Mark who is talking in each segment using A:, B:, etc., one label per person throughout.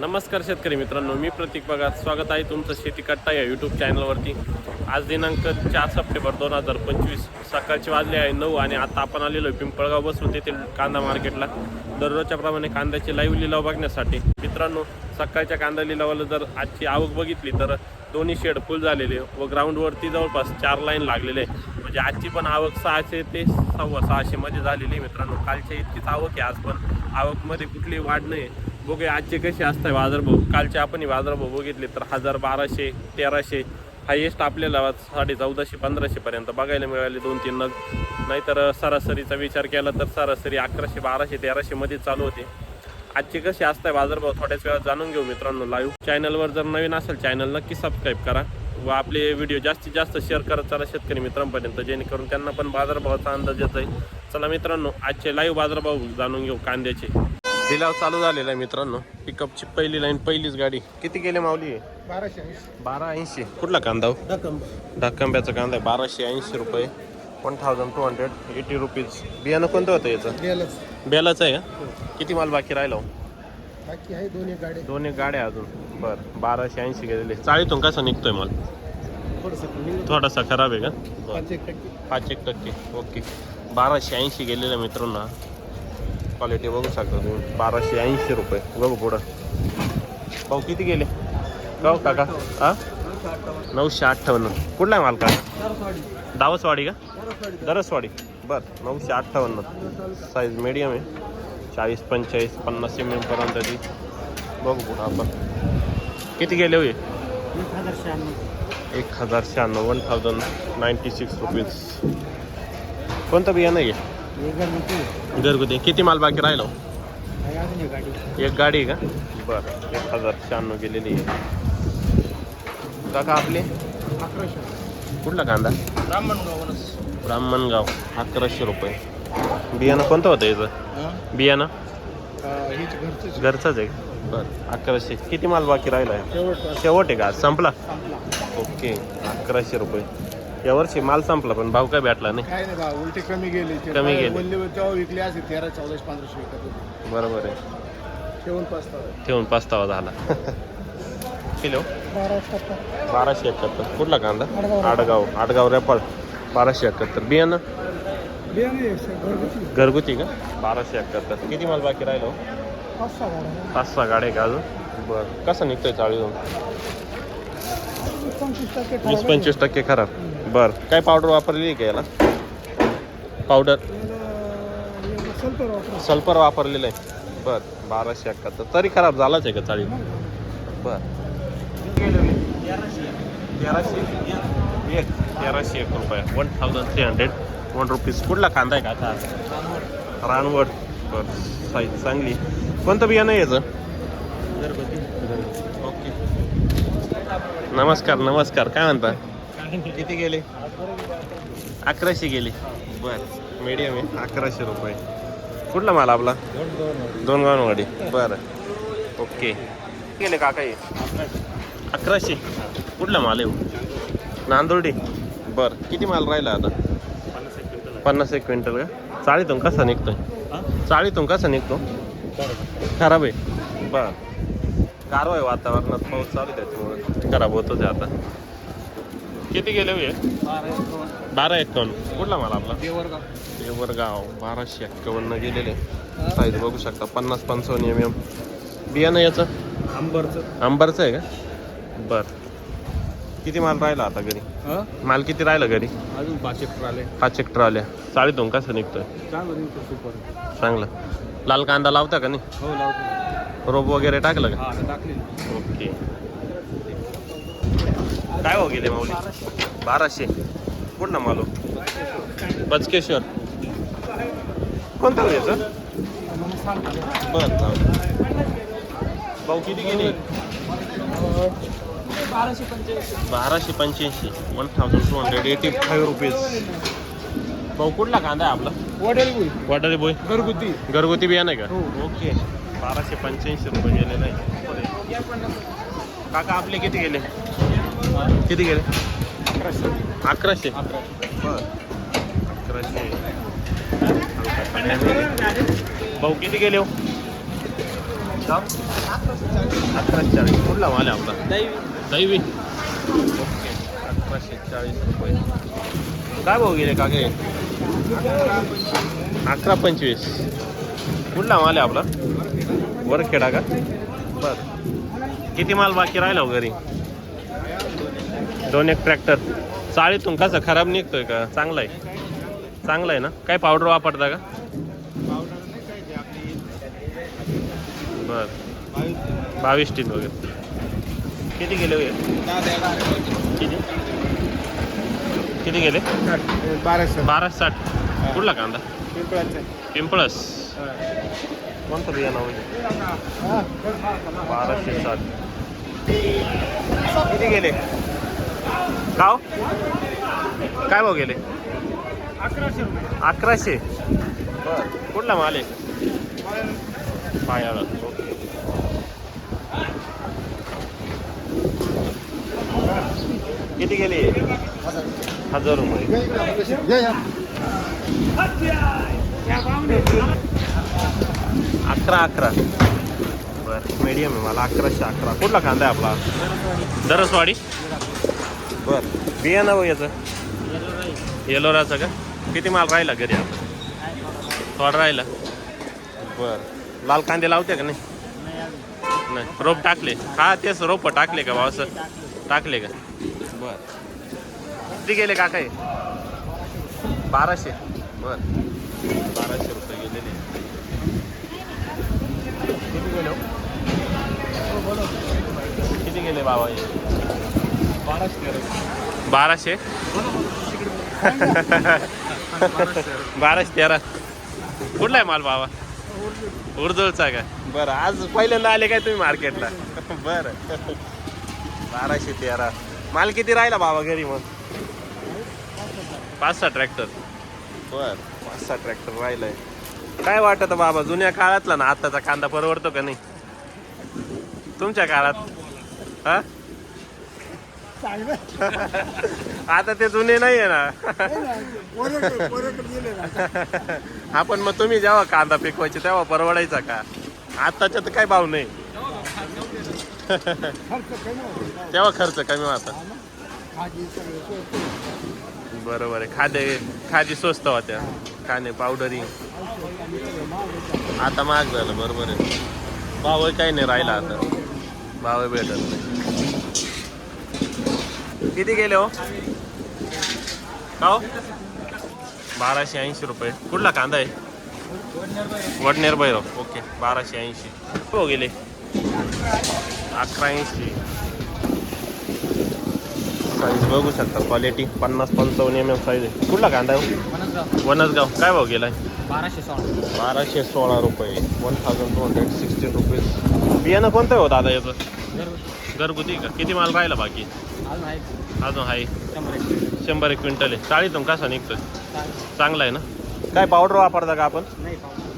A: नमस्कार शेतकरी मित्रांनो मी प्रतीक बघात. स्वागत आहे तुमचं शेती कट्टा या यूट्यूब चॅनलवरती आज दिनांक चार सप्टेंबर दोन हजार पंचवीस. सकाळचे वाजले आहे नऊ आणि आता आपण आलेलो आहे पिंपळगाव बसून तेथील कांदा मार्केटला. दररोजच्या प्रमाणे कांद्याचे लाईव्ह लिलाव बघण्यासाठी. मित्रांनो सकाळच्या कांदा लिलावाला जर आजची आवक बघितली तर दोन्ही शेड फुल झालेले व ग्राउंडवरती जवळपास चार लाईन लागलेले आहे म्हणजे आजची पण आवक सहाशे ते सव्वा सहाशेमध्ये झालेली आहे मित्रांनो. कालच्या इतकीच आवक आहे आज पण. आवकमध्ये कुठली वाढ नाही बघूया आजचे कसे असतात बाजारभाव? कालचे आपण बाजारभाव बघितले तर हजार बाराशे तेराशे हायेस्ट आपल्याला साडे चौदाशे पंधराशेपर्यंत बघायला मिळाले दोन तीन नग. नाहीतर सरासरीचा विचार केला तर सरासरी अकराशे बाराशे तेराशे मध्ये चालू होते. आजचे कसे असतात बाजारभाव थोड्याच वेळात जाणून घेऊ मित्रांनो लाईव्ह चॅनलवर जर नवीन असेल चॅनल नक्की सबस्क्राईब करा व आपले व्हिडिओ जास्तीत जास्त शेअर करत चला शेतकरी मित्रांपर्यंत जेणेकरून त्यांना पण बाजारभावाचा अंदाज येत आहे चला मित्रांनो आजचे लाईव्ह बाजारभाव जाणून घेऊ कांद्याचे. लिलाव चालू झालेला आहे मित्रांनो. पिकअपची पहिली लाईन पहिलीच गाडी. किती गेले माऊली?
B: बाराशे ऐंशी.
A: बारा ऐंशी कुठला कांदा हो? ढक्कंब्याचा कांदा आहे. बाराशे ऐंशी रुपये. One thousand two hundred eighty rupees बियाणं कोणतं होतं याचं? बेलाचं. आहे का? किती माल बाकी राहिला हो?
B: बाकी आहे दोन्ही गाडी
A: गाड्या अजून. बरं बाराशे ऐंशी गेलेले. चाळीतून कसा निघतोय माल?
B: थोडंसं
A: खराब आहे का?
B: पाच एक टक्के.
A: ओके. बाराशे ऐंशी गेलेलं मित्रांनो. क्वालिटी बघू शकता तुम्ही. बाराशे ऐंशी रुपये. बघू पुढं. भाऊ किती गेले? गाव काका हा? नऊशे अठ्ठावन्न. कुठला आहे माल का दावसवाडी का? दरसवाडी. बरं नऊशे अठ्ठावन्न. साईज मिडियम आहे. चाळीस पंचेचाळीस पन्नास एम एमपर्यंत ती बघू पुढं आपण. किती गेले होय
B: एक हजार शहाण्णव.
A: One thousand ninety six rupees कोणतं बियाणं आहे
B: घरगुती
A: किती माल बाकी राहिलो
B: अजून एक गाडी
A: का? बरं एक हजार शहाण्णव गेलेली आहे. काका आपले?
B: अकराशे
A: कुठला कांदा? ब्राह्मणगाव. अकराशे रुपये. बियाणं कोणतं होतं याचं? बियाणं?
B: घरचंच
A: आहे का? बरं अकराशे. किती माल बाकी राहिला आहे?
B: शेवट
A: आहे का? संपला. ओके अकराशे रुपये. यावर्षी माल संपला पण भाव काय भेटला नाही.
B: काय नाही बा उलटे कमी गेले. ते
A: कमी गेले.
B: तेव्हा विकले असे तेरा चौदाशे पंधराशे विकत होते.
A: बरोबर आहे.
B: ठेवून पाच
A: ठेवून पाचतावा झाला. किलो? बाराशे एकाहत्तर. कुठला कांदा?
B: आडगाव.
A: आडगाव. रेपाळ. बाराशे एकाहत्तर. बियाणं?
B: घरगुती.
A: घरगुती का? बाराशे एकाहत्तर. किती माल बाकी राहिलो
B: पाच सहा गाड्या.
A: पाच सहा गाड्या का अजून? बरं. कसं निघतोय
B: टक्के
A: वीस पंचवीस टक्के खराब बरं. काय पावडर वापरलेली आहे का याला? पावडर
B: सल्फर
A: सल्फर वापरलेलं आहे. बरं. बाराशे एकाहत्तर तरी खराब झालाच आहे का चाळी बरं. तेराशे एक. तेराशे एक रुपये. One thousand three hundred one rupees कुठला कांदा आहे का आता? रानवड बरं. साईज चांगली. कोणतं बियाणं याचं? नमस्कार नमस्कार. काय म्हणता? किती गेले? अकराशे गेले. बर मीडियम आहे. अकराशे रुपये. कुठला माल आपला? दोन गावनवाडी बरं. ओके. गेले काका अकराशे. कुठला माल आहे हो? नांदुर्डी. बर. किती माल राहिला आता? पन्नास एक क्विंटल का? चाळीतून कसा निघतोय? चाळीतून कसा निघतो? खराब आहे. बर. गारवा आहे वातावरणात पाऊस चालू आहे त्याच्यामुळे. खराब होतो ते आता. किती गेले होय बारा एकावन्न. कुठला माल आपला? देवरगाव. बाराशे एक्कावन्न गेलेले. साईज बघू शकता. पन्नास पंचावन्न एम एम बियाणं याचं?
B: आंबरचं.
A: आंबारचं आहे का? बर. किती माल राहिला आता घरी? माल किती राहिला घरी?
B: अजून पाच एक आले
A: पाच एक ट्रॉल्या चाळीतून कसं निघतोय?
B: चांगलं सुपर.
A: चांगलं. लाल कांदा लावता का नाही?
B: हो लावतो.
A: रोप वगैरे टाकलं का?
B: हा टाकली
A: ओके. काय हो गेले माऊली? बाराशे. कुठला मालो बचकेश्वर. कोणतं याचं? बरं. भाऊ किती गेले?
B: बाराशे पंच्याऐंशी.
A: One thousand two hundred eighty five rupees भाऊ कुठला कांदा आहे आपला?
B: वडेल गुल
A: वाटारी बोय
B: घरगुती.
A: घरगुती बियाणं आहे
B: हो.
A: का ओके. बाराशे पंच्याऐंशी रुपये गेलेलं आहे काका आपले किती गेले? किती गेले?
B: अकराशे.
A: अकराशे
B: अकराशे
A: भाऊ किती गेले हो? अकराशे चाळीस. कुठला माल आहे आपला?
B: दैवी.
A: दैवी ओके अकराशे चाळीस रुपये. काय भाऊ गेले काके अकरा पंचवीस. कुठला माल आहे आपला? वरखेडा का? बर. किती माल बाकी राहिला हो घरी? दोन एक ट्रॅक्टर चाळीतून कसं? खराब निघतोय का? चांगला आहे चांगला आहे ना? काय पावडर वापरता का? बर. बावीस टीन वगैरे. किती गेले वगैरे किती? किती गेले?
B: बाराशे.
A: बाराशे साठ. कुठला कांदा?
B: पिंपळाचे.
A: पिंपळस. कोणतं बियाणं म्हणजे बाराशे साठ. किती गेले? काव काय भाव गेले?
B: अकराशे
A: अकराशे? कुठला माल आहे? पायाळा. ओके. किती गेले? हजार रुपये. अकरा अकरा. बर मीडियम आहे मला अकराशे अकरा. कुठला कांदा आहे आपला? दरसवाडी. बर. बियाणं बघ याचं? येलोराचं का? किती माल राहिला घरी आता? थोडा राहिला. बर. लाल कांदे लावते का नाही? नाही. रोप टाकले. हा तेच रोप टाकले का भाऊ टाकले का? बर. किती गेले का काय बाराशे. बर. बाराशे रुपये गेलेले. किती गेले? किती गेले बाबा हे? बाराशे. बाराशे? तेरा. कुठला आहे माल बाबा? उर्दूळचा का? बरं आज पहिल्यांदा आले काय तुम्ही मार्केटला? बरं. बाराशे तेरा. माल किती राहिला बाबा घरी मग? पाच सहा ट्रॅक्टर. बर पाच सहा ट्रॅक्टर राहिलाय. काय वाटत बाबा जुन्या काळातला ना आताचा कांदा परवडतो का नाही? तुमच्या काळात? हा? आता ते जुने नाही आहे ना. आपण मग तुम्ही जेव्हा कांदा पिकवायचे तेव्हा परवडायचा का? आताच्या तर काय भाव नाही. तेव्हा खर्च कमी होता. बरोबर आहे. खादे खादी स्वस्त होत्या. खाणे पावडरी आता महाग झालं बरोबर आहे. भाव काही नाही राहिला आता. भाव भेटत नाही. किती गेले हो? का बाराशे ऐंशी रुपये. कुठला कांदा आहे? वडनेर भैरव ओके बाराशे ऐंशी. हो गेले. अकरा ऐंशी. साईज बघू शकता. क्वालिटी पन्नास पंचावन्न एम एम साईज आहे. कुठला कांदा आहे हो? वनसगाव. काय भाव गेलाय?
B: बाराशे सोळा.
A: बाराशे सोळा रुपये. One thousand two hundred sixty rupees बियाणं कोणतं आहे हो दादा याचं? घरगुती. का? किती माल राहिला बाकी?
B: अजून आहे.
A: आहे.
B: शंभर एक
A: क्विंटल. आहे. चाळीतून कसा निघतोय? चांगला आहे ना? काय पावडर वापरता का आपण?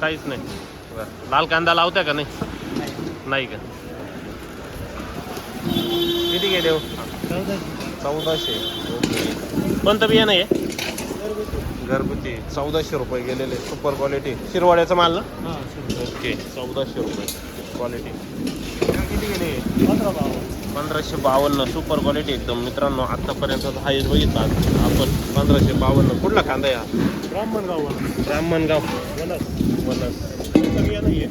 A: काहीच नाही. बरं. लाल कांदा लावता का नाही?
B: नाही.
A: नाही का? किती गेले हो? चौदाशे. कोणतं बियाणं आहे? घरगुती. चौदाशे रुपये गेलेले. सुपर क्वालिटी शिरवाड्याचा माल ना?
B: हां
A: ओके चौदाशे रुपये. क्वालिटी किती गेले? पंधराशे बावन्न. सुपर क्वालिटी एकदम. मित्रांनो आत्तापर्यंत हायच बघितला. आपण पंधराशे बावन्न. कुठला कांदा हा?
B: ब्राह्मणगाव
A: ब्राह्मणगाव.
B: वनस.
A: वनस. कोणतं बियाणं आहे?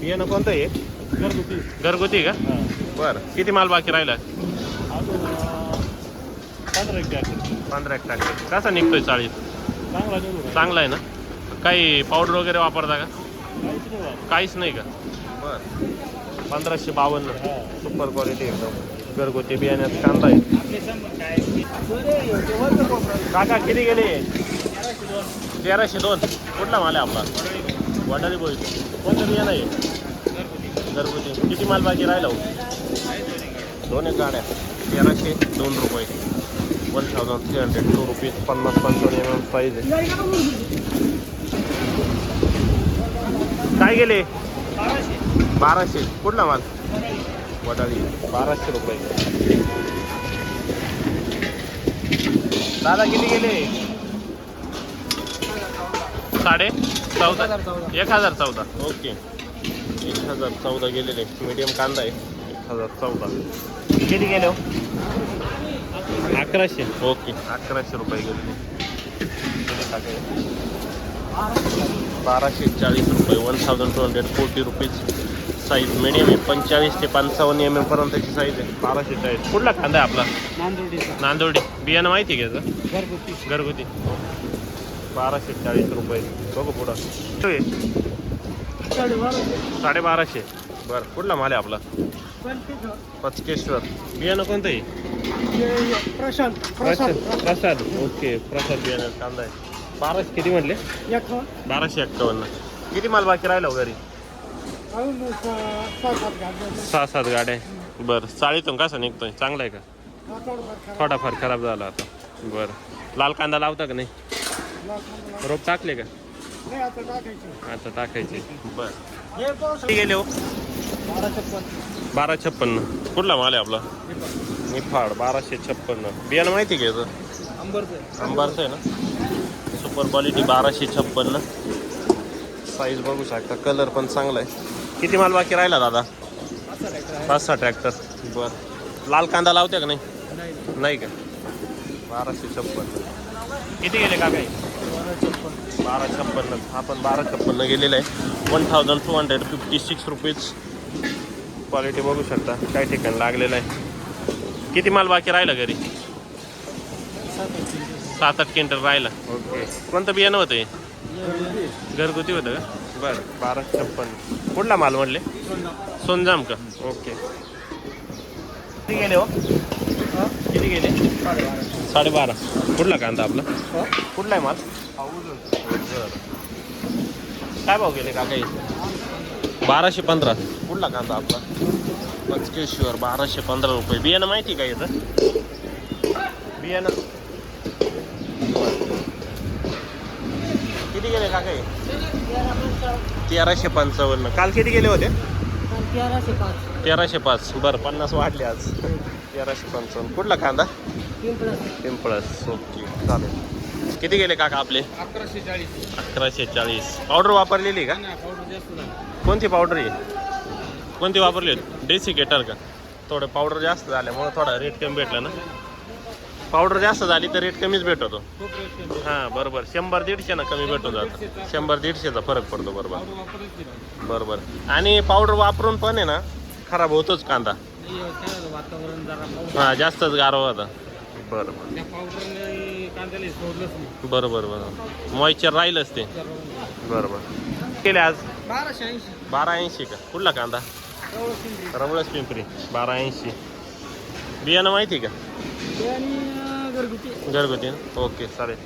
A: बियाणं कोणतं आहे?
B: घरगुती.
A: घरगुती का? बरं. किती माल बाकी राहिला?
B: पंधरा एक
A: पंधरा एक कसा निघतोय चाळीस
B: चांगला निघू.
A: चांगला आहे ना? काही पावडर वगैरे वापरता का?
B: काहीच नाही झालं.
A: काहीच नाही का? बरं. पंधराशे बावन्न.
B: हां.
A: सुपर क्वालिटी एकदम. घरगुती बियाण्यात कांदा आहे.
B: आपले शंभर काय? ते वरचं कोपरं.
A: काका किती गेले?
B: तेराशे दोन.
A: तेराशे दोन. कुठला माल आहे आपला? वडारी बोई कोणतं बियाणं आहे?
B: घरगुती.
A: घरगुती. किती माल बाकी राहिला हो?
B: आहे एक
A: गाड्या. तेराशे दोन रुपये. One thousand three hundred two rupees पन्नास पंचावन्न एम एम साईज आहे. काय गेले?
B: बाराशे.
A: कुठला माल? वडाळी बाराशे रुपये. दादा किती गेले? साडे चौदा.
B: हजार
A: एक हजार चौदा. ओके. एक हजार चौदा गेलेले. मीडियम कांदा आहे. एक हजार चौदा. किती गेले हो? अकराशे. ओके. अकराशे रुपये गेले बाराशे चाळीस रुपये. One thousand two hundred forty rupees size medium आहे. पंचेचाळीस ते पंचावन्न एम एम पर्यंतची साईज आहे. बाराशे चाळीस. कुठला कांदा आहे आपला? नांदोडी बियाणं माहिती आहे का याचं?
B: घरगुती.
A: घरगुती. बाराशे चाळीस रुपये. बघू पुढं? साडेबाराशे. बरं कुठला माल आहे आपला? पचकेश्वर. बियाणं कोणतं आहे?
B: प्रशांत
A: प्रसाद प्रसाद. ओके प्रसाद बियाणं कांदा आहे. बाराशे किती म्हटले बाराशे एक्कावन्न. किती माल बाकी राहिला हो घरी? सहा सात गाड्या आहे. बरं चाळीतून कसा निघतोय? चांगला आहे का? थोडाफार खराब. झाला आता. बरं. लाल कांदा लावता का नाही? रोप टाकले का? आता टाकायचे. बरं. किती गेले हो. बारा छप्पन्न कुठला माल आहे आपला? निफाड बाराशे छप्पन्न बियाणं माहिती आहे का याचं? अंबारचं आहे. ना? सुपर क्वालिटी बाराशे छप्पन्न साईज बघू शकता कलर पण चांगला आहे. किती माल बाकी राहिला दादा? पाच सहा ट्रॅक्टर बरं. लाल कांदा लावते का नाही? नाही का? बाराशे छप्पन्न किती गेले का काही बारा छप्पन्न आपण बारा छप्पन्न गेलेलं आहे. One thousand two hundred fifty six rupees quality बघू शकता. काही ठिकाणी लागलेलं आहे. किती माल बाकी राहिला घरी? सात आठ क्विंटल राहिला. ओके. कोणतं बियाणं होतं हे? घरगुती होतं का? बरं बारा छप्पन्न कुठला माल म्हणले? सोनजाम का? ओके. किती गेले हो? किती गेले? साडेबारा. कुठला कांदा आपला? कुठला आहे माल. काय भाव गेले का काही बाराशे पंधरा. कुठला कांदा आपला? पंचकेश्वर बाराशे पंधरा रुपये. बियाणं माहिती का येतं बियाणं. किती गेले का काही तेराशे पंचावन्न. काल किती गेले होते?
B: तेराशे पाच.
A: तेराशे पाच बरं पन्नास वाढले आज. तेराशे पंचावन्न. कुठला कांदा? पिंपळस. ओके चालेल. किती गेले काका आपले?
B: अकराशे चाळीस.
A: अकराशे चाळीस. पावडर वापरलेली का?
B: पावडर जास्त नाही
A: कोणती पावडर आहे? कोणती वापरली? डेसिकेटर का थोडं पावडर जास्त झाल्यामुळे थोडा रेट कमी भेटला ना. पावडर जास्त झाली तर रेट कमीच भेटतो.
B: खूप रेट कमी
A: हां बरोबर. शंभर दीडशे ना कमी भेटून जातं. शंभर दीडशेचा. फरक पडतो बरोबर.
B: पावडर वापरत नाही
A: बरोबर. आणि पावडर वापरून पण आहे ना खराब होतोच कांदा.
B: नाही, काय झालं, वातावरण जरा पाऊस
A: हां जास्तच गारवा होता. बरोबर.
B: त्या पावडरने कांद्याला सोडलंच नाही.
A: बरोबर बरोबर. मॉइश्चर राहीलच ते. बरोबर. केले आज?
B: बाराशे ऐंशी.
A: बारा ऐंशी का? कुठला कांदा? रवळच पिंपरी. बारा ऐंशी. बियाणं माहिती का?
B: आणि घरगुती.
A: घरगुती ना? ओके चालेल.